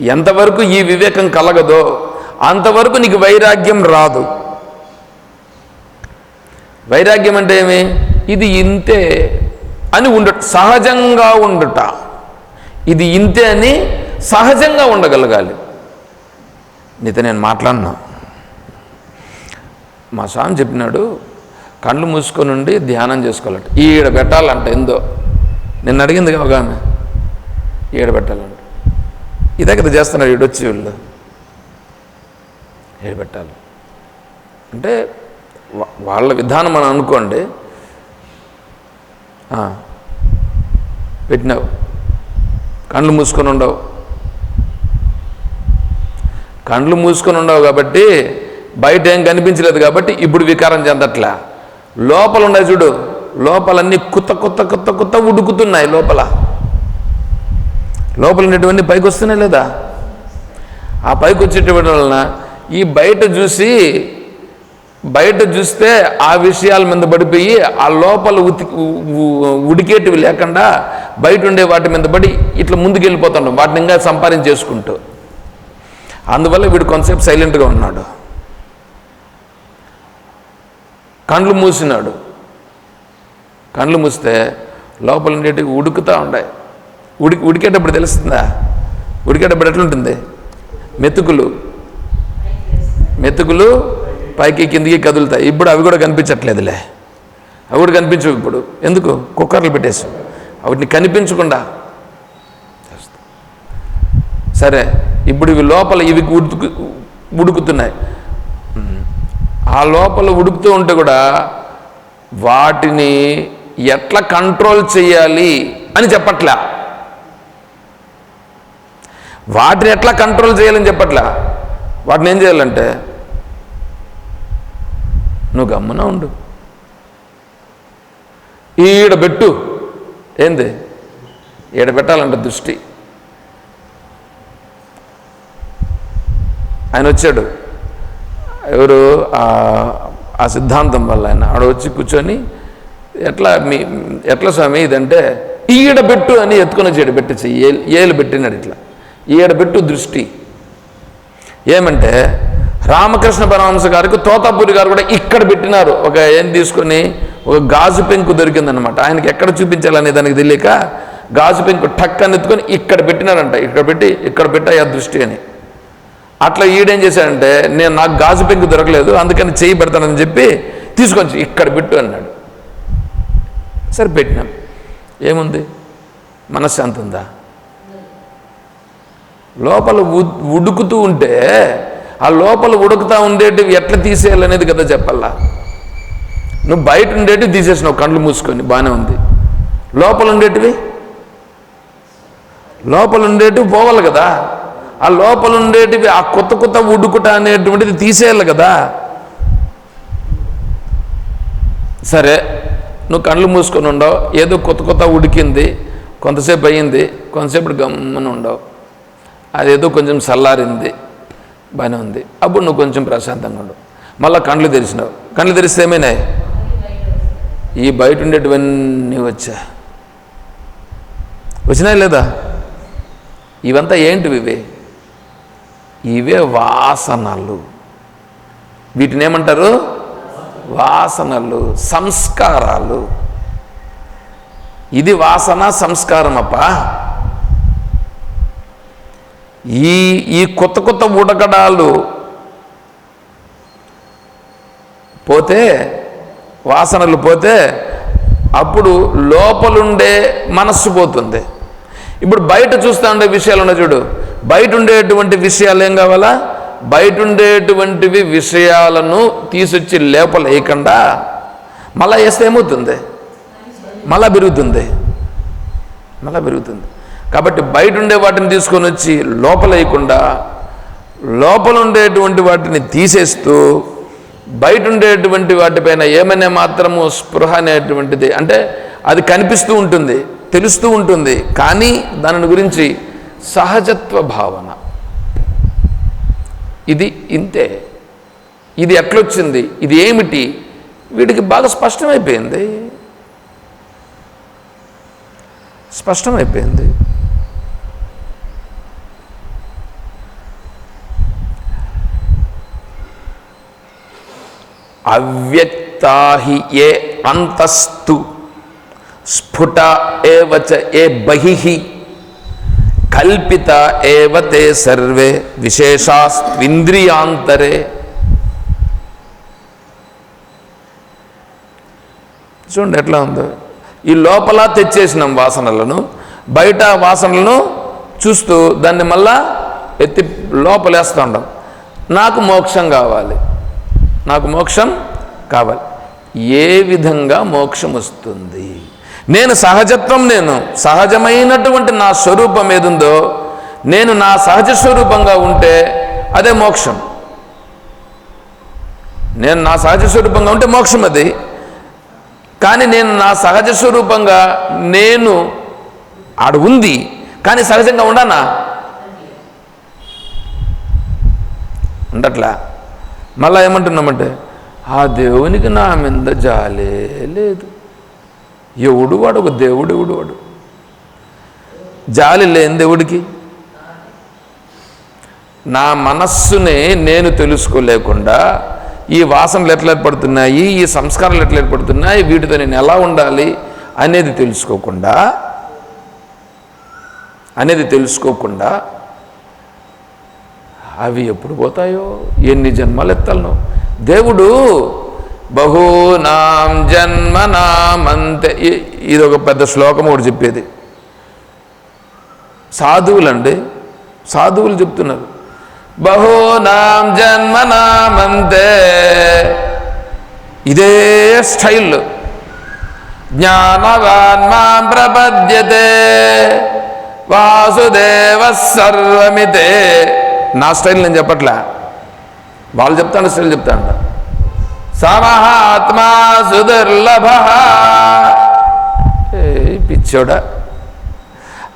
ఎంతవరకు ఈ వివేకం కలగదో అంతవరకు నీకు వైరాగ్యం రాదు. వైరాగ్యం అంటే ఏమి? ఇది ఇంతే అని ఉండ సహజంగా ఉండుట. ఇది ఇంతే అని సహజంగా ఉండగలగాలి. నీతో నేను మాట్లాడినా. మా స్వామి చెప్పినాడు కళ్ళు మూసుకొని ఉండి ధ్యానం చేసుకోవాలట. ఈడ పెట్టాలంట ఎందో. నిన్న అడిగింది ఒక ఆమె. ఈడ పెట్టాలంట. ఇదే కదా చేస్తున్నారు ఈడొచ్చి వీళ్ళు. పెట్టాలి అంటే వాళ్ళ విధానం మనం అనుకోండి. పెట్టినావు. కళ్ళు మూసుకొని ఉండవు. కండ్లు మూసుకొని ఉండవు కాబట్టి బయట ఏం కనిపించలేదు కాబట్టి ఇప్పుడు వికారం చెందట్లా. లోపల ఉన్నాయి చూడు. లోపలన్నీ కుత్త కుత్త కుత్త కుత్త ఉడుకుతున్నాయి లోపల. లోపల ఉండేటివన్నీ పైకి వస్తున్నాయి లేదా? ఆ పైకి వచ్చేటువంటి వలన ఈ బయట చూసి బయట చూస్తే ఆ విషయాల మీద పడిపోయి ఆ లోపల ఉతి ఉడికేటివి లేకుండా బయట ఉండే వాటి మీద పడి ఇట్లా ముందుకు వాటిని ఇంకా సంపాదించేసుకుంటూ. అందువల్ల వీడు కొంతసేపు సైలెంట్గా ఉన్నాడు. కండ్లు మూసినాడు. కండ్లు మూస్తే లోపల ఉండేటివి ఉడుకుతూ ఉన్నాయి ఉడికి ఉడికేటప్పుడు తెలుస్తుందా? ఉడికేటప్పుడు ఎట్లుంటుంది? మెతుకులు. మెతుకులు పైకి కిందికి కదులుతాయి. ఇప్పుడు అవి కూడా కనిపించట్లేదులే. అవి కూడా కనిపించవు ఇప్పుడు. ఎందుకు? కుక్కర్లు పెట్టేసి వాటిని కనిపించకుండా. సరే ఇప్పుడు ఇవి లోపల ఇవి ఉడుకు ఉడుకుతున్నాయి. ఆ లోపల ఉడుకుతూ ఉంటే కూడా వాటిని ఎట్లా కంట్రోల్ చేయాలి అని చెప్పట్లే. వాటిని ఎట్లా కంట్రోల్ చేయాలని చెప్పట్లా? వాటిని ఏం చేయాలంటే నువ్వు గమ్మున ఉండు. ఈడ పెట్టు. ఏంది? ఈడ పెట్టాలంట దృష్టి. ఆయన వచ్చాడు. ఎవరు? ఆ- సిద్ధాంతం వల్ల ఆయన ఆడ వచ్చి కూర్చొని ఎట్లా మీ ఎట్లా స్వామి? ఇదంటే ఈడ పెట్టు అని ఎత్తుకొని వచ్చి పెట్టి ఏలు ఏలు పెట్టినాడు ఇట్లా. ఈడ పెట్టు దృష్టి. ఏమంటే రామకృష్ణ పరమహంస గారికి తోతాపూరి గారు కూడా ఇక్కడ పెట్టినారు. ఒక ఏం తీసుకొని ఒక గాజు పెంకు దొరికిందనమాట ఆయనకి ఎక్కడ చూపించాలనే దానికి తెలియక గాజు పెంకు టక్ అని ఎత్తుకొని ఇక్కడ పెట్టినారంట. ఇక్కడ పెట్టి ఇక్కడ పెట్టాయి ఆ దృష్టి అని. అట్లా ఈడేం చేశాడంటే నేను నాకు గాజు పెంకు దొరకలేదు అందుకని చేయి పెడతానని చెప్పి తీసుకొచ్చి ఇక్కడ పెట్టు అన్నాడు. సరే పెట్టినాం. ఏముంది? మనశ్శాంతి ఉందా? లోపల ఉడుకుతూ ఉంటే ఆ లోపల ఉడుకుతూ ఉండేటివి ఎట్లా తీసేయాలనేది కదా చెప్పాలా? నువ్వు బయట ఉండేటివి తీసేసినావు కళ్ళు మూసుకొని బాగానే ఉంది. లోపల ఉండేటివి? లోపల ఉండేటివి పోవాలి కదా. ఆ లోపల ఉండేటివి ఆ కొత్త కొత్త ఉడుకుట అనేటువంటిది తీసేయాలి కదా. సరే నువ్వు కళ్ళు మూసుకొని ఉండవు ఏదో కొత్త కొత్త ఉడికింది కొంతసేపు అయ్యింది కొంతసేపు గమ్మని ఉండవు. అదేదో కొంచెం చల్లారింది బాగానే ఉంది. అప్పుడు నువ్వు కొంచెం ప్రశాంతంగా ఉండవు మళ్ళీ కళ్ళు తెరిచినావు. కళ్ళు తెరిస్తే ఏమైనాయి? ఈ బయట ఉండేటివన్నీ వచ్చా వచ్చినాయి లేదా? ఇవంతా ఏంటివి ఇవే? ఇవే వాసనలు. వీటిని ఏమంటారు? వాసనలు సంస్కారాలు. ఇది వాసన సంస్కారం అప్ప ఈ ఈ కొత్త కొత్త ఉడకడాలు పోతే వాసనలు పోతే అప్పుడు లోపలుండే మనస్సు పోతుంది. ఇప్పుడు బయట చూస్తూ ఉండే విషయాలు ఉన్నాయి చూడు. బయట ఉండేటువంటి విషయాలు ఏం కావాలా? బయట ఉండేటువంటివి విషయాలను తీసుకొచ్చి లేపలేయకుండా మళ్ళా వేస్తే ఏమవుతుంది? మళ్ళా పెరుగుతుంది. మళ్ళా పెరుగుతుంది. కాబట్టి బయట ఉండే వాటిని తీసుకొని వచ్చి లోపలేయకుండా లోపల ఉండేటువంటి వాటిని తీసేస్తూ బయట ఉండేటువంటి వాటిపైన ఏమైనా మాత్రము స్పృహ అనేటువంటిది అంటే అది కనిపిస్తూ ఉంటుంది తెలుస్తూ ఉంటుంది కానీ దానిని గురించి సహజత్వ భావన. ఇది ఇంతే. ఇది ఎట్లొచ్చింది? ఇది ఏమిటి? వీడికి బాగా స్పష్టమైపోయింది. స్పష్టమైపోయింది. అవ్యక్తాహి ఏ అంతస్తు స్ఫుట ఏవచ ఏ బహిహి కల్పిత ఏవ తే సర్వే విశేషాస్త్వింద్రియాంతరే. చూడండి ఎట్లా ఉందో. ఈ లోపల తెచ్చేసినాం వాసనలను బయట వాసనలను చూస్తూ దాన్ని మళ్ళా ఎత్తి లోపలేస్తూ ఉంటాం నాకు మోక్షం కావాలి. నాకు మోక్షం కావాలి. ఏ విధంగా మోక్షం వస్తుంది? నేను సహజత్వం నేను సహజమైనటువంటి నా స్వరూపం ఏదుందో నేను నా సహజ స్వరూపంగా ఉంటే అదే మోక్షం. నేను నా సహజ స్వరూపంగా ఉంటే మోక్షం అది. కానీ నేను నా సహజ స్వరూపంగా నేను ఆడు ఉంది కానీ సహజంగా ఉండనా? ఉండట్లా? మళ్ళా ఏమంటున్నామంటే ఆ దేవునికి నా మీద జాలే లేదు. ఎవడు వాడు? ఒక దేవుడు ఎవడు వాడు? జాలి లేని దేవుడికి? నా మనస్సునే నేను తెలుసుకోలేకుండా ఈ వాసనలు ఎట్లా ఏర్పడుతున్నాయి? ఈ సంస్కారాలు ఎట్లా ఏర్పడుతున్నాయి? వీటితో నేను ఎలా ఉండాలి? అనేది తెలుసుకోకుండా అనేది తెలుసుకోకుండా అవి ఎప్పుడు పోతాయో? ఎన్ని జన్మలు ఎత్తాలను దేవుడు బహూనాం జన్మనామంతే. నామంతే ఇది ఒక పెద్ద శ్లోకం ఒకటి చెప్పేది. సాధువులండి సాధువులు చెప్తున్నారు. బహూనాం జన్మనామంతే. ఇదే స్టైల్. జ్ఞానవాన్ మాం ప్రపద్యతే. వాసుదేవ సర్వమితే. నా స్టైల్ నేను చెప్పట్లే? వాళ్ళు చెప్తాను స్టైల్ చెప్తాను సమహాత్మా సుదుర్లభ. ఏ పిచ్చోడా.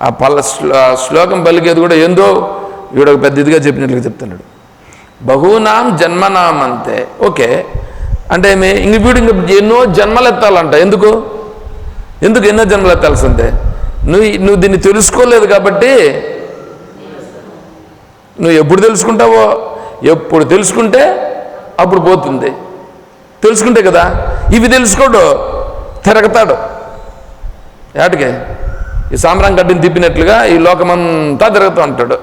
ఆ పల్ల శ్లో- శ్లోకం పలికేది కూడా ఏందో ఈడ ఒక పెద్ద ఇదిగా చెప్పినట్లుగా చెప్తున్నాడు. బహునాం జన్మనాం అంతే ఓకే. అంటే ఏమి ఇంక వీడు ఇంక ఎన్నో జన్మలు ఎత్తాలంట ఎందుకు? ఎందుకు ఎన్నో జన్మలు ఎత్తాల్సిందే నువ్వు నువ్వు దీన్ని తెలుసుకోలేదు కాబట్టి నువ్వు ఎప్పుడు తెలుసుకుంటావో? ఎప్పుడు తెలుసుకుంటే అప్పుడు పోతుంది. తెలుసుకుంటే కదా? ఇవి తెలుసుకోడు తిరగతాడు. ఏటకే? ఈ సాంబ్రాం గడ్డిని తిప్పినట్లుగా ఈ లోకమంతా తిరుగుతూ ఉంటాడు.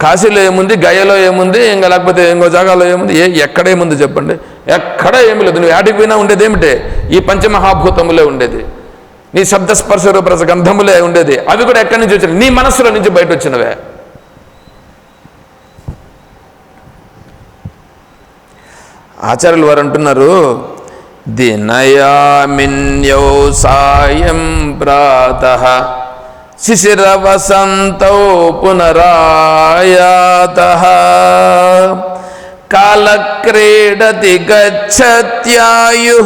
కాశీలో ఏముంది గయలో ఏముంది ఇంకా లేకపోతే ఇంకో జాగాలో ఏముంది ఏ ఎక్కడ ఏముంది చెప్పండి? ఎక్కడ ఏమి లేదు. నువ్వు ఏటికి పోయినా ఉండేది ఏమిటే? ఈ పంచమహాభూతములే ఉండేది. నీ శబ్దస్పర్శ రూపరస గంధములే ఉండేది. అవి కూడా ఎక్కడి నుంచి వచ్చినాయి నీ మనస్సులో నుంచి బయట వచ్చినవే ఆచార్యులు వారు అంటున్నారు దినయామిన్యౌ సాయం ప్రాత శిశిరవసంతౌ పునరాయాత కాలక్రీడతి గచ్చత్యాయు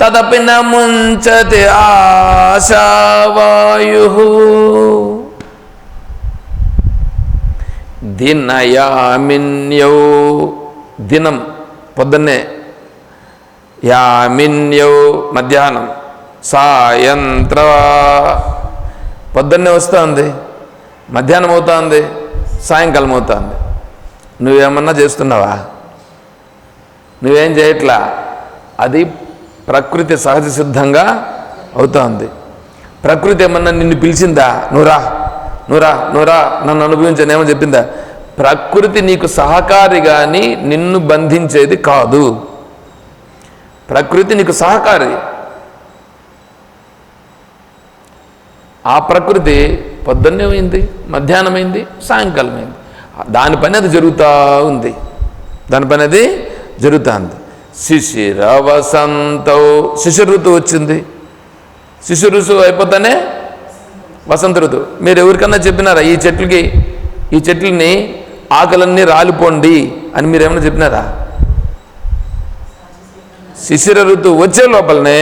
తదపి న ముంచతి ఆశావాయు. దినయామిన్యౌ దినం పొద్దున్నే. యామిన్యౌ మధ్యాహ్నం. సాయంత్ర పొద్దున్నే వస్తుంది. మధ్యాహ్నం అవుతుంది. సాయంకాలం అవుతుంది. నువ్వేమన్నా చేస్తున్నావా? నువ్వేం చేయట్లా? అది ప్రకృతి సహజ సిద్ధంగా అవుతోంది. ప్రకృతి ఏమన్నా నిన్ను పిలిచిందా? నువ్వురా నువ్వురా నువ్వురా నన్ను అనుభవించని ఏమని చెప్పిందా? ప్రకృతి నీకు సహకారి కానీ నిన్ను బంధించేది కాదు. ప్రకృతి నీకు సహకారి. ఆ ప్రకృతి పొద్దున్నే అయింది మధ్యాహ్నం అయింది సాయంకాలం అయింది. దాని పని అది జరుగుతూ ఉంది. దాని పని అది జరుగుతుంది శిశిర వసంతో శిశిర ఋతువు వచ్చింది. శిశు ఋతువు అయిపోతానే వసంత ఋతువు. మీరు ఎవరికన్నా చెప్పినారా ఈ చెట్లకి ఈ చెట్లని ఆకులన్నీ రాలిపోండి అని మీరు ఏమైనా చెప్పినారా? శిశిర ఋతువు వచ్చే లోపలనే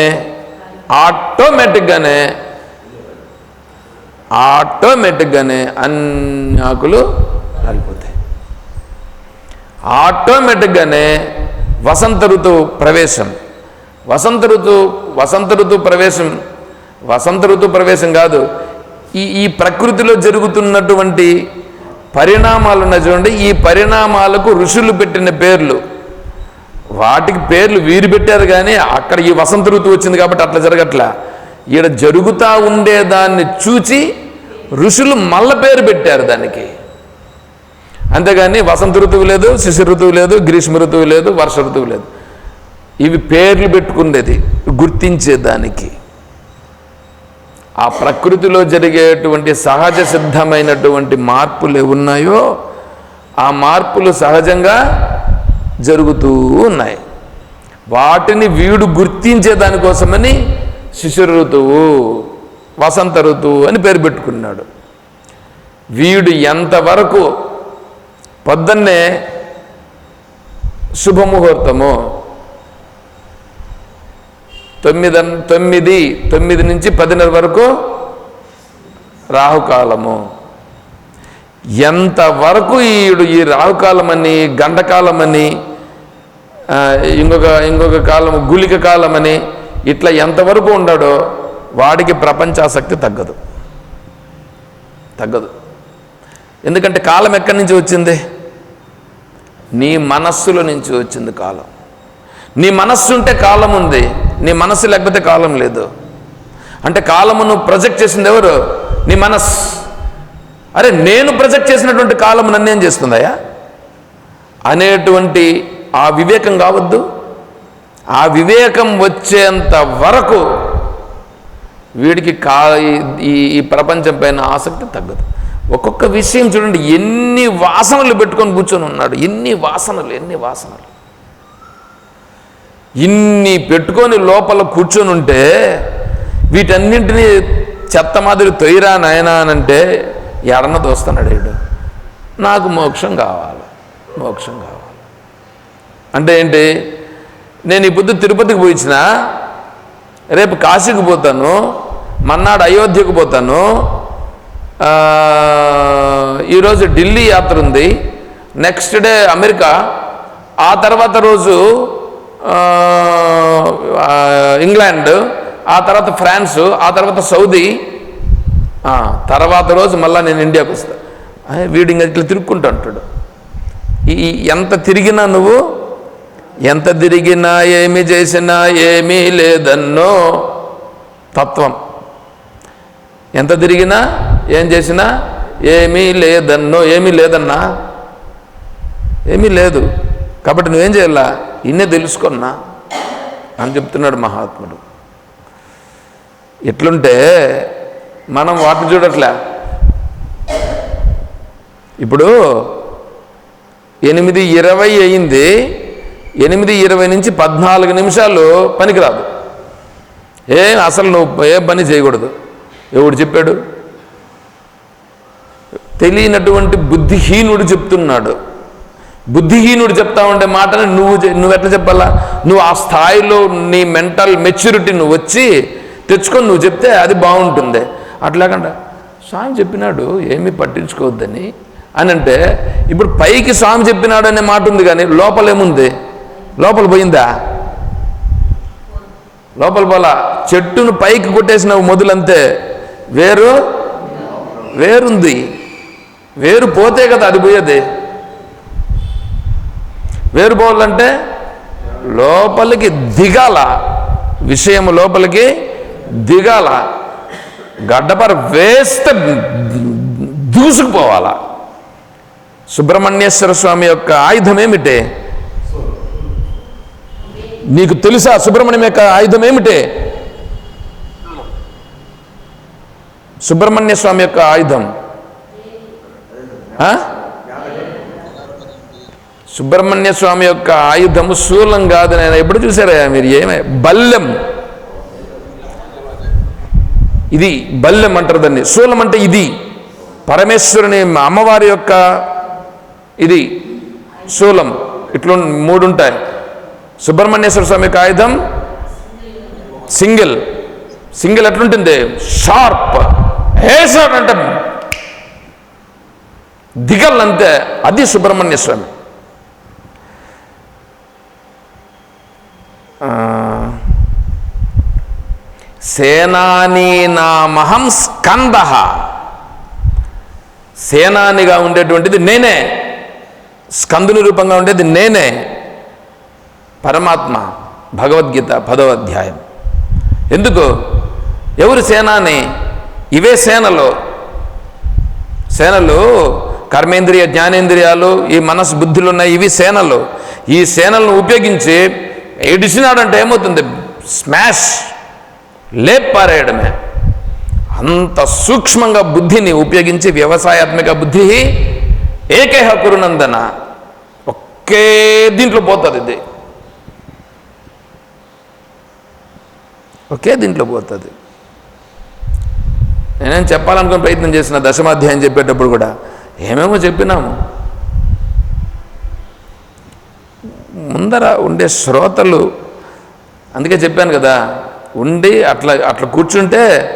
ఆటోమేటిక్గానే ఆటోమేటిక్గానే అన్ని ఆకులు రాలిపోతాయి. ఆటోమేటిక్గానే వసంత ఋతువు ప్రవేశం. వసంత ఋతువు వసంత ఋతువు ప్రవేశం వసంత ఋతువు ప్రవేశం కాదు. ఈ ఈ ప్రకృతిలో జరుగుతున్నటువంటి పరిణామాలు ఉన్నాయి చూడండి ఈ పరిణామాలకు ఋషులు పెట్టిన పేర్లు. వాటికి పేర్లు వీరు పెట్టారు కానీ అక్కడ ఈ వసంత ఋతువు వచ్చింది కాబట్టి అట్లా జరగట్లా. ఈడ జరుగుతూ ఉండేదాన్ని చూచి ఋషులు మల్ల పేరు పెట్టారు దానికి. అంతేగాని వసంత ఋతువు లేదు శిశు ఋతువు లేదు గ్రీష్మ ఋతువు లేదు వర్ష ఋతువు లేదు. ఇవి పేర్లు పెట్టుకునేది గుర్తించేదానికి ఆ ప్రకృతిలో జరిగేటువంటి సహజ సిద్ధమైనటువంటి మార్పులు ఉన్నాయో ఆ మార్పులు సహజంగా జరుగుతూ ఉన్నాయి. వాటిని వీడు గుర్తించే దానికోసమని శిశుర ఋతువు వసంత ఋతువు అని పేరు పెట్టుకున్నాడు. వీడు ఎంతవరకు పొద్దున్నే శుభముహూర్తము తొమ్మిది తొమ్మిది తొమ్మిది నుంచి పదిన్నర వరకు రాహుకాలము. ఎంతవరకు ఈడు ఈ రాహుకాలమని గండకాలమని ఇంకొక ఇంకొక కాలం గుళిక కాలమని ఇట్లా ఎంతవరకు ఉండాడో వాడికి ప్రపంచాసక్తి తగ్గదు. తగ్గదు. ఎందుకంటే కాలం ఎక్కడి నుంచి వచ్చింది? నీ మనస్సులో నుంచి వచ్చింది కాలం. నీ మనస్సు ఉంటే కాలం ఉంది. నీ మనస్సు లేకపోతే కాలం లేదు. అంటే కాలమును ప్రొజెక్ట్ చేసింది ఎవరు? నీ మనస్సు. అరే నేను ప్రొజెక్ట్ చేసినటువంటి కాలం నన్నేం చేస్తుందయా అనేటువంటి ఆ వివేకం కావద్దు. ఆ వివేకం వచ్చేంత వరకు వీడికి కా ఈ ఈ ప్రపంచం పైన ఆసక్తి తగ్గదు. ఒక్కొక్క విషయం చూడండి ఎన్ని వాసనలు పెట్టుకొని కూర్చొని ఉన్నాడు. ఎన్ని వాసనలు ఎన్ని వాసనలు. ఇన్ని పెట్టుకొని లోపల కూర్చొని ఉంటే వీటన్నింటినీ చెత్త మాదిరి తొయ్యరా నాయనా అని అంటే ఎడన దోస్తున్నాడు వీడు. నాకు మోక్షం కావాలి మోక్షం కావాలి. అంటే ఏంటి? నేను ఈ తిరుపతికి పోయించిన రేపు కాశీకి పోతాను మన్నాడు అయోధ్యకు పోతాను ఈరోజు ఢిల్లీ యాత్ర ఉంది నెక్స్ట్ డే అమెరికా ఆ తర్వాత రోజు ఇంగ్లాండ్ ఆ తర్వాత ఫ్రాన్స్ ఆ తర్వాత సౌదీ. తర్వాత రోజు మళ్ళీ నేను ఇండియాకు వస్తా. వీడు ఇంకా ఇట్లా తిరుక్కుంటా అంటాడు. ఈ ఈ ఎంత తిరిగినా నువ్వు ఎంత తిరిగినా ఏమి చేసినా ఏమీ లేదన్నో తత్వం. ఎంత తిరిగినా ఏం చేసినా ఏమీ లేదన్నో ఏమీ లేదన్నా ఏమీ లేదు. కాబట్టి నువ్వేం చేయాలా? ఇన్నే తెలుసుకున్నా అని చెప్తున్నాడు మహాత్ముడు. ఎట్లుంటే మనం వాటిని చూడట్లే? ఇప్పుడు ఎనిమిది ఇరవై అయింది ఎనిమిది ఇరవై నుంచి పద్నాలుగు నిమిషాలు పనికిరాదు. ఏం అసలు నువ్వు ఏ పని చేయకూడదు. ఎవడు చెప్పాడు? తెలియనటువంటి బుద్ధిహీనుడు చెప్తున్నాడు. బుద్ధిహీనుడు చెప్తా ఉండే మాటని నువ్వు నువ్వు ఎట్లా చెప్పాలా? నువ్వు ఆ స్థాయిలో నీ మెంటల్ మెచ్యూరిటీ నువ్వు వచ్చి తెచ్చుకొని నువ్వు చెప్తే అది బాగుంటుంది. అట్లాగంట స్వామి చెప్పినాడు ఏమీ పట్టించుకోవద్దని. అని అంటే ఇప్పుడు పైకి స్వామి చెప్పినాడు అనే మాట ఉంది కానీ లోపల ఏముంది? లోపల పోయిందా? లోపల పోలా? చెట్టును పైకి కొట్టేసిన మొదలంతే. వేరు? వేరుంది. వేరు పోతే కదా అది పోయేది. వేరు పోవాలంటే లోపలికి దిగాల విషయం లోపలికి దిగాల. గడ్డపర వేస్తే దూసుకుపోవాలా. సుబ్రహ్మణ్యేశ్వర స్వామి యొక్క ఆయుధం ఏమిటే నీకు తెలుసా సుబ్రహ్మణ్యం యొక్క ఆయుధం ఏమిటే సుబ్రహ్మణ్య స్వామి యొక్క ఆయుధం. సుబ్రహ్మణ్య స్వామి యొక్క ఆయుధము శూలం కాదు నేను ఎప్పుడు చూసారా మీరు? ఏమే? బల్లెం. ఇది బల్లెం అంటారు దాన్ని. శూలం అంటే ఇది. పరమేశ్వరుని అమ్మవారి యొక్క ఇది శూలం. ఇట్లు మూడు ఉంటాయి సుబ్రహ్మణ్యేశ్వర స్వామి యొక్క ఆయుధం సింగిల్. సింగిల్ ఎట్లుంటుంది? షార్ప్. హేసర్ అంటే దిగల్ అంతే. అది సుబ్రహ్మణ్య స్వామి. సేనాని నామహం స్కంద. సేనానిగా ఉండేటువంటిది నేనే. స్కందుని రూపంగా ఉండేది నేనే. పరమాత్మ భగవద్గీత పదవ అధ్యాయం ఎందుకు? ఎవరు సేనాని? ఇవే సేనలు. సేనలు కర్మేంద్రియ జ్ఞానేంద్రియాలు ఈ మనసు బుద్ధులు ఉన్నాయి ఇవి సేనలు. ఈ సేనలను ఉపయోగించి ఏడిసినాడంటే ఏమవుతుంది? స్మాష్! లేపారేయడమే అంత సూక్ష్మంగా బుద్ధిని ఉపయోగించి వ్యవసాయాత్మక బుద్ధి ఏకేహ కురునందన ఒకే దీంట్లో పోతుంది ఇది. ఒకే దీంట్లో పోతుంది. నేనేం చెప్పాలనుకుని ప్రయత్నం చేసిన దశమాధ్యాయం చెప్పేటప్పుడు కూడా ఏమేమో చెప్పినాము ముందర ఉండే శ్రోతలు అందుకే చెప్పాను కదా ఉండి అట్లా అట్లా కూర్చుంటే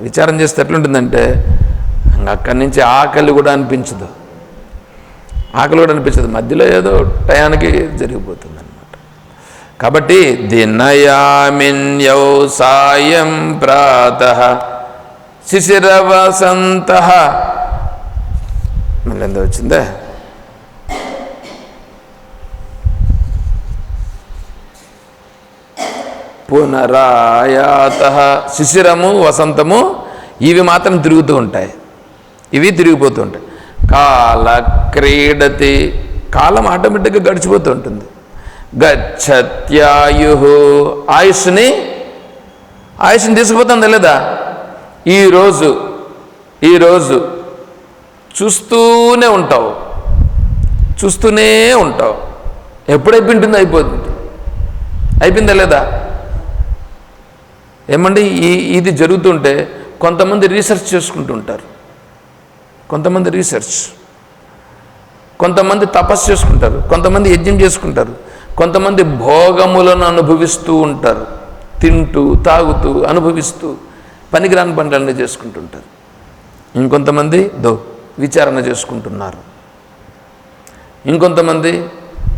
విచారం చేస్తే ఎట్లుంటుందంటే అక్కడి నుంచి ఆకలి కూడా అనిపించదు. ఆకలి కూడా అనిపించదు. మధ్యలో ఏదో టయానికి జరిగిపోతుందన్నమాట. కాబట్టి దినయామిన్యౌ సాయం ప్రాత శిశిరవసంత మళ్ళీ ఎంత వచ్చిందే పునరాయాత. శిశిరము వసంతము ఇవి మాత్రం తిరుగుతూ ఉంటాయి. ఇవి తిరిగిపోతూ ఉంటాయి. కాల క్రీడతి కాలం ఆటోమేటిక్గా గడిచిపోతూ ఉంటుంది. గచ్చత్యాయు ఆయుష్ని ఆయుష్ని తీసుకుపోతుంది లేదా? ఈరోజు ఈరోజు చూస్తూనే ఉంటావు. చూస్తూనే ఉంటావు. ఎప్పుడైపోయింటుందో అయిపోతుంది. అయిపోయిందా లేదా? ఏమండి ఈ ఇది జరుగుతుంటే కొంతమంది రీసెర్చ్ చేసుకుంటూ ఉంటారు కొంతమంది రీసెర్చ్ కొంతమంది తపస్సు చేసుకుంటారు. కొంతమంది యజ్ఞం చేసుకుంటారు. కొంతమంది భోగములను అనుభవిస్తూ ఉంటారు. తింటూ తాగుతూ అనుభవిస్తూ పనికిరాని పనులన్నీ చేసుకుంటుంటారు. ఇంకొంతమంది దో విచారణ చేసుకుంటున్నారు. ఇంకొంతమంది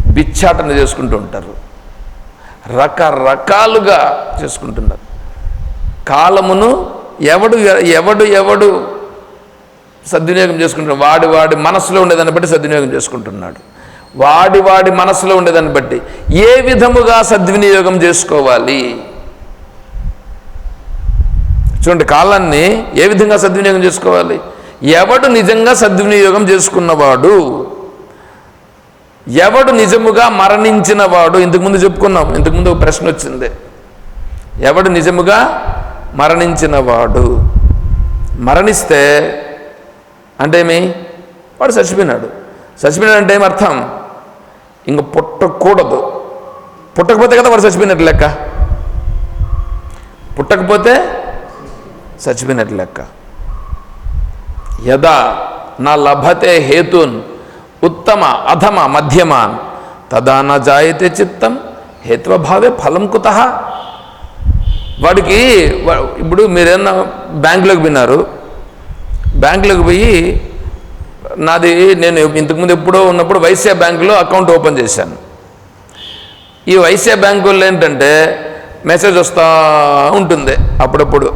బిచ్చాటన చేసుకుంటూ ఉంటారు. రకరకాలుగా చేసుకుంటున్నారు. కాలమును ఎవడు ఎవడు ఎవడు సద్వినియోగం చేసుకుంటున్నాడు? వాడి వాడి మనసులో ఉండేదాన్ని బట్టి సద్వినియోగం చేసుకుంటున్నాడు. వాడి వాడి మనసులో ఉండేదాన్ని బట్టి ఏ విధముగా సద్వినియోగం చేసుకోవాలి? చూడండి కాలాన్ని ఏ విధంగా సద్వినియోగం చేసుకోవాలి? ఎవడు నిజంగా సద్వినియోగం చేసుకున్నవాడు? ఎవడు నిజముగా మరణించినవాడు? ఇంతకుముందు చెప్పుకున్నాం ఇంతకుముందు ఒక ప్రశ్న వచ్చింది. ఎవడు నిజముగా మరణించిన వాడు మరణిస్తే అంటే ఏమి? వాడు చచ్చిపోయినాడు. చచ్చిపోయినాడు అంటే ఏమి అర్థం? ఇంక పుట్టకూడదు. పుట్టకపోతే కదా వాడు చచ్చిపోయినట్టు లెక్క? పుట్టకపోతే చచ్చిపోయినట్టు లెక్క. యదా నా లభతే హేతున్ ఉత్తమ అధమ మధ్యమాన్. తదా నా జాయతే చిత్తం హేత్వభావే ఫలం కుత. వాడికి ఇప్పుడు మీరేమన్నా బ్యాంకులోకి పోయినారు బ్యాంకులోకి పోయి నాది నేను ఇంతకుముందు ఎప్పుడో ఉన్నప్పుడు వైశ్య బ్యాంకులో అకౌంట్ ఓపెన్ చేశాను. ఈ వైశ్య బ్యాంకుల్లో ఏంటంటే మెసేజ్ వస్తూ ఉంటుంది అప్పుడప్పుడు.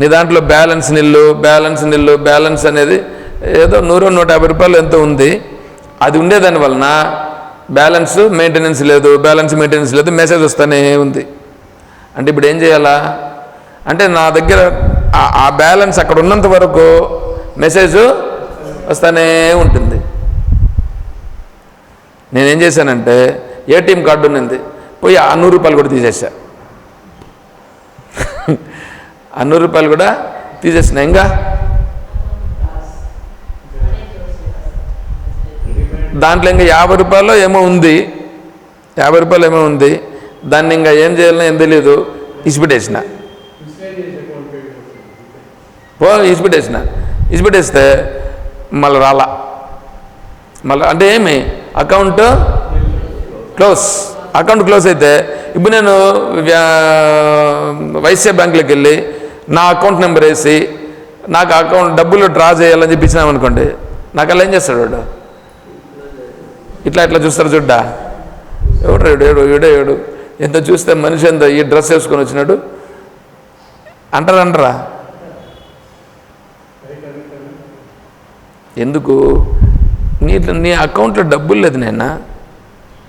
నీ దాంట్లో బ్యాలెన్స్ నిల్లు బ్యాలెన్స్ నిల్లు బ్యాలెన్స్ అనేది ఏదో నూరు నూట యాభై రూపాయలు ఎంతో ఉంది. అది ఉండేదాని వలన బ్యాలెన్స్ మెయింటెనెన్స్ లేదు బ్యాలెన్స్ మెయింటెనెన్స్ లేదు మెసేజ్ వస్తూనే ఉంది. అంటే ఇప్పుడు ఏం చేయాలా? అంటే నా దగ్గర ఆ- బ్యాలెన్స్ అక్కడ ఉన్నంత వరకు మెసేజ్ వస్తూనే ఉంటుంది. నేనేం చేశానంటే ఏటీఎం కార్డు ఉన్నింది. పోయి ఆ నూరు రూపాయలు కూడా తీసేసా. ఆ నూరు రూపాయలు కూడా తీసేసిన. ఇంకా? దాంట్లో ఇంకా యాభై రూపాయలు ఏమో ఉంది. యాభై రూపాయలు ఏమో ఉంది. దాన్ని ఇంకా ఏం చేయాలని ఏం తెలియదు ఇసిపెట్టేసిన. పో ఇసిపెట్టేసిన. ఇసిపెట్టేస్తే మళ్ళీ రాలా. మళ్ళీ అంటే ఏమి? Account close. అకౌంట్ క్లోజ్ అయితే ఇప్పుడు నేను వ్యా- వైశ్య బ్యాంకులోకి వెళ్ళి నా అకౌంట్ నెంబర్ వేసి నాకు అకౌంట్ డబ్బులు డ్రా చేయాలని చెప్పి ఇచ్చినామనుకోండి నాకు అలా ఏం చేస్తాడు వాడు? ఇట్లా ఇట్లా చూస్తారు చూడ్డా? ఎవడు ఏడు ఏడు ఏడో ఏడు ఎంత చూస్తే మనిషి ఎంత ఈ డ్రెస్ వేసుకొని వచ్చినాడు. అంటారా అంటారా? ఎందుకు? నీ నీ అకౌంట్లో డబ్బులు లేదు నేనా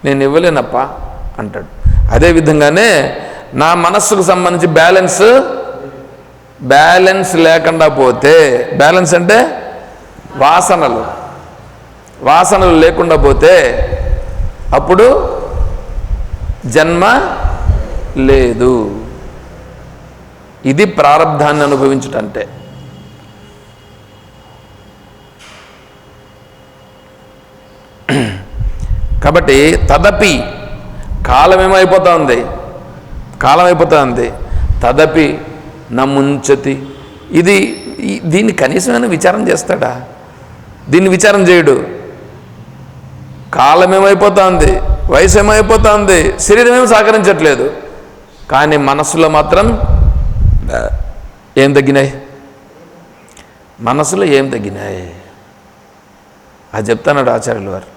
నేను ఇవ్వలేనప్పా అంటాడు. అదే విధంగానే నా మనస్సుకు సంబంధించి బ్యాలెన్స్ బ్యాలెన్స్ లేకుండా పోతే బ్యాలెన్స్ అంటే వాసనలు. వాసనలు లేకుండా పోతే అప్పుడు జన్మ లేదు. ఇది ప్రారంధాన్ని అనుభవించుటంటే. కాబట్టి తదపి కాలం ఏమైపోతా ఉంది కాలం అయిపోతా ఉంది తదపి నముంచతి. ఇది దీన్ని కనీసమైన విచారం చేస్తాడా? దీన్ని విచారం చేయడు. కాలం ఏమైపోతా ఉంది వయసు ఏమైపోతుంది శరీరం ఏమి సహకరించట్లేదు. కానీ మనసులో మాత్రం ఏం తగ్గినాయి? మనసులో ఏం తగ్గినాయి? అది చెప్తాన్నాడు ఆచార్యులు వారు.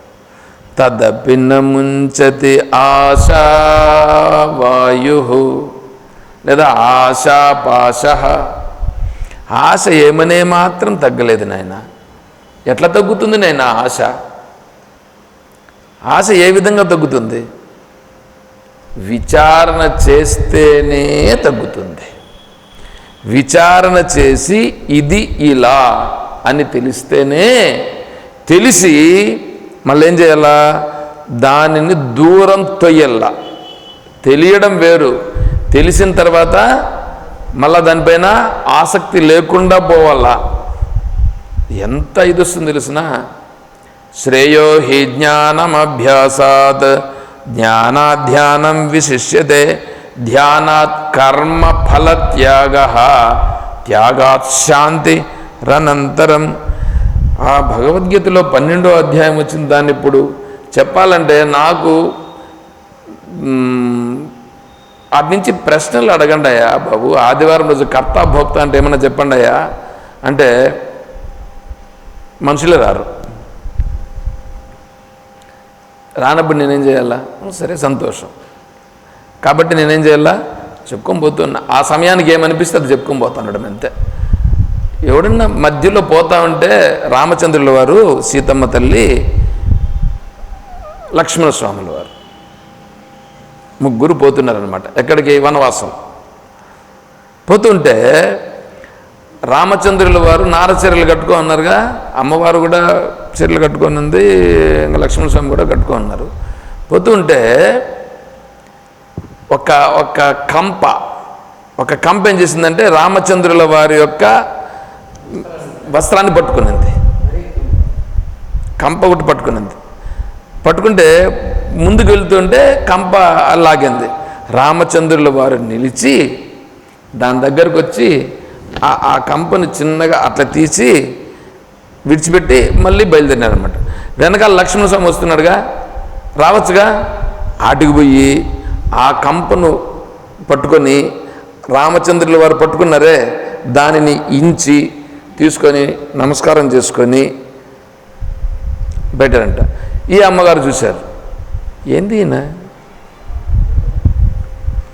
తదపిన ముంచతి ఆశా వాయు లేదా ఆశాపాశ ఆశ ఏమనే మాత్రం తగ్గలేదు నాయన. ఎట్లా తగ్గుతుంది నాయన ఆశ? ఆశ ఏ విధంగా తగ్గుతుంది? విచారణ చేస్తేనే తగ్గుతుంది. విచారణ చేసి ఇది ఇలా అని తెలిస్తేనే తెలిసి మళ్ళీ ఏం చేయాలా? దానిని దూరం తొయ్యల్లా. తెలియడం వేరు. తెలిసిన తర్వాత మళ్ళా దానిపైన ఆసక్తి లేకుండా పోవాలా. ఎంత ఇది వస్తుంది తెలిసినా శ్రేయో హి జ్ఞానమభ్యాసాత్. జ్ఞానాధ్యానం విశిష్యతే ధ్యానాత్ కర్మ ఫలత్యాగ. త్యాగాత్ శాంతి రనంతరం. ఆ భగవద్గీతలో పన్నెండో అధ్యాయం వచ్చిన దాన్ని ఇప్పుడు చెప్పాలంటే నాకు అది నుంచి ప్రశ్నలు అడగండి అయ్యా బాబు. ఆదివారం రోజు కర్త భోక్త అంటే ఏమన్నా చెప్పండి అయ్యా. అంటే మనుషులే రారు. రానప్పుడు నేనేం చేయాలా? సరే సంతోషం. కాబట్టి నేనేం చేయాలా? చెప్పుకొని పోతున్నా. ఆ సమయానికి ఏమనిపిస్తే అది చెప్పుకొని పోతున్నాడు అంతే. ఎవడన్నా మధ్యలో పోతా ఉంటే రామచంద్రుల వారు సీతమ్మ తల్లి లక్ష్మణస్వాముల వారు ముగ్గురు పోతున్నారనమాట ఎక్కడికి? వనవాసం. పోతుంటే రామచంద్రుల వారు నారచీరలు కట్టుకో అన్నారుగా అమ్మవారు కూడా చీరలు కట్టుకొని ఉంది ఇంకా లక్ష్మణ స్వామి కూడా కట్టుకొని ఉన్నారు. పోతుంటే ఒక ఒక కంప ఒక కంప ఏం చేసిందంటే రామచంద్రుల వారి యొక్క వస్త్రాన్ని పట్టుకునింది. కంప ఒకటి పట్టుకునింది. పట్టుకుంటే ముందుకు వెళ్తుంటే కంప లాగింది. రామచంద్రుల వారు నిలిచి దాని దగ్గరకు వచ్చి ఆ కంపను చిన్నగా అట్లా తీసి విడిచిపెట్టి మళ్ళీ బయలుదేరినారనమాట వెనకాల లక్ష్మణ స్వామి వస్తున్నాడుగా రావచ్చుగా? ఆటికి పోయి ఆ కంపను పట్టుకొని రామచంద్రుల వారు పట్టుకున్నారే దానిని ఇంచి తీసుకొని నమస్కారం చేసుకొని బయటరంట. ఈ అమ్మగారు చూశారు. ఏంది ఈయన?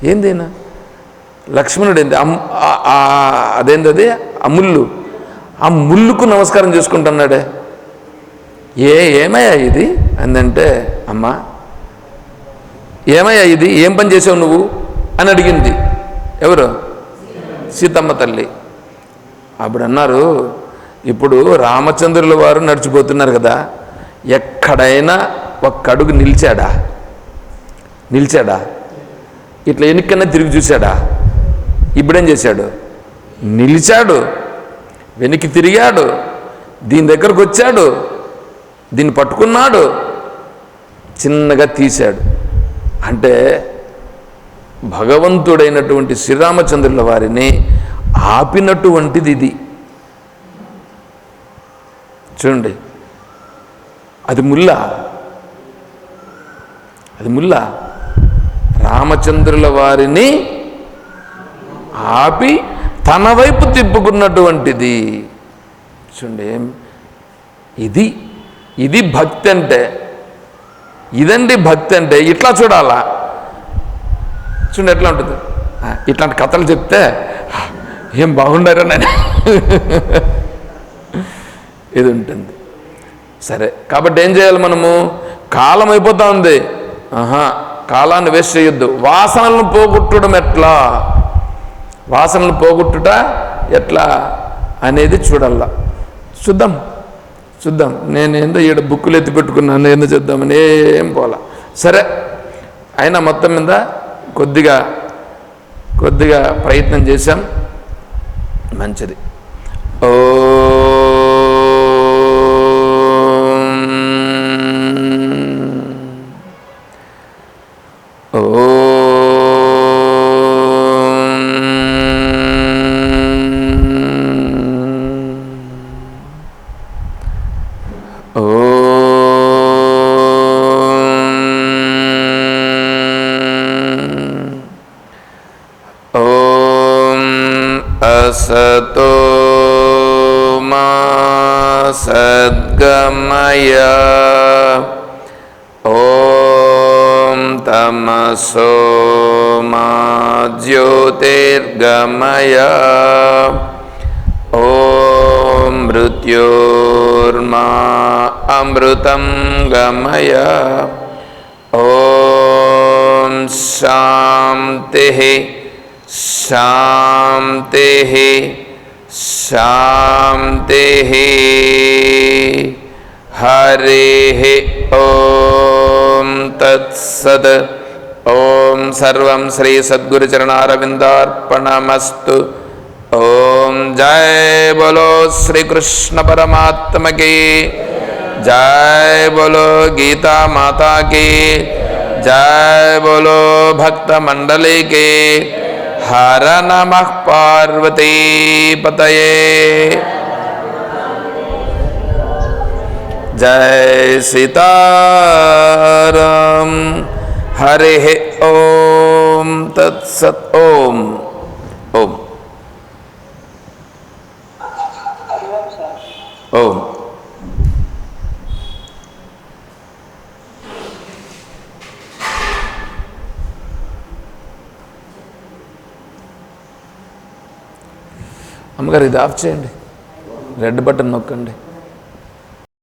ఏంది ఈయన? లక్ష్మణుడు ఏంది అమ్- ఆ- అదేంది అది? ఆ ముళ్ళుకు నమస్కారం చేసుకుంటున్నాడే. ఏ ఏమయ్యా ఇది? అందంటే అమ్మా ఏమయ్యా ఇది? ఏం పని చేసావు నువ్వు? అని అడిగింది. ఎవరు? సీతమ్మ తల్లి. అప్పుడు అన్నారు ఇప్పుడు రామచంద్రుల వారు నడిచిపోతున్నారు కదా ఎక్కడైనా ఒక్కడుగు నిలిచాడా? నిలిచాడా? ఇట్లా ఎన్నికన్నా తిరిగి చూశాడా? ఇప్పుడేం చేశాడు? నిలిచాడు. వెనక్కి తిరిగాడు. దీని దగ్గరకు వచ్చాడు. దీన్ని పట్టుకున్నాడు. చిన్నగా తీశాడు. అంటే భగవంతుడైనటువంటి శ్రీరామచంద్రుల వారిని ఆపినటువంటిది ఇది. చూడండి. అది ముల్ల. అది ముల్ల. రామచంద్రుల వారిని ఆపి తన వైపు తిప్పుకున్నటువంటిది. చూడండి ఇది ఇది భక్తి అంటే ఇదండి భక్తి అంటే ఇట్లా చూడాలా? చూడండి ఎట్లా ఉంటుంది? ఇట్లాంటి కథలు చెప్తే ఏం బాగుండారో నేను ఇది ఉంటుంది. సరే కాబట్టి ఏం చేయాలి మనము? కాలం అయిపోతా ఉంది. ఆహా కాలాన్ని వేస్ట్ చేయొద్దు. వాసనలను పోగొట్టడం ఎట్లా? వాసనలు పోగొట్టుట ఎట్లా అనేది చూడాల చూద్దాం చూద్దాం నేను ఏందో ఈడ బుక్కులు ఎత్తి పెట్టుకున్నాను ఏందో చూద్దామని ఏం పోలా సరే అయినా మొత్తం మీద కొద్దిగా కొద్దిగా ప్రయత్నం చేశాం. మంచిది. ఓ असतो मा सद्गमय ॐ तमसो मा ज्योतिर्गमय ॐ मृत्योर्मा अमृतं गमय ॐ शान्तिः शान्तिः शान्तिः हरिः ॐ तत्सद्। ॐ श्री श्रीसद्गुरुचरणारविन्दार्पणमस्तु ॐ जय बोलो श्रीकृष्ण परमात्मा की। जय बोलो गीता माता की। जय बोलो भक्त मंडली के। हर नमः पार्वती पतये। जय सीताराम। हरे ओम तत्सत ओम। ओम। ఓం అమ్మగారు ఇది ఆఫ్ చేయండి. రెడ్ బటన్ నొక్కండి.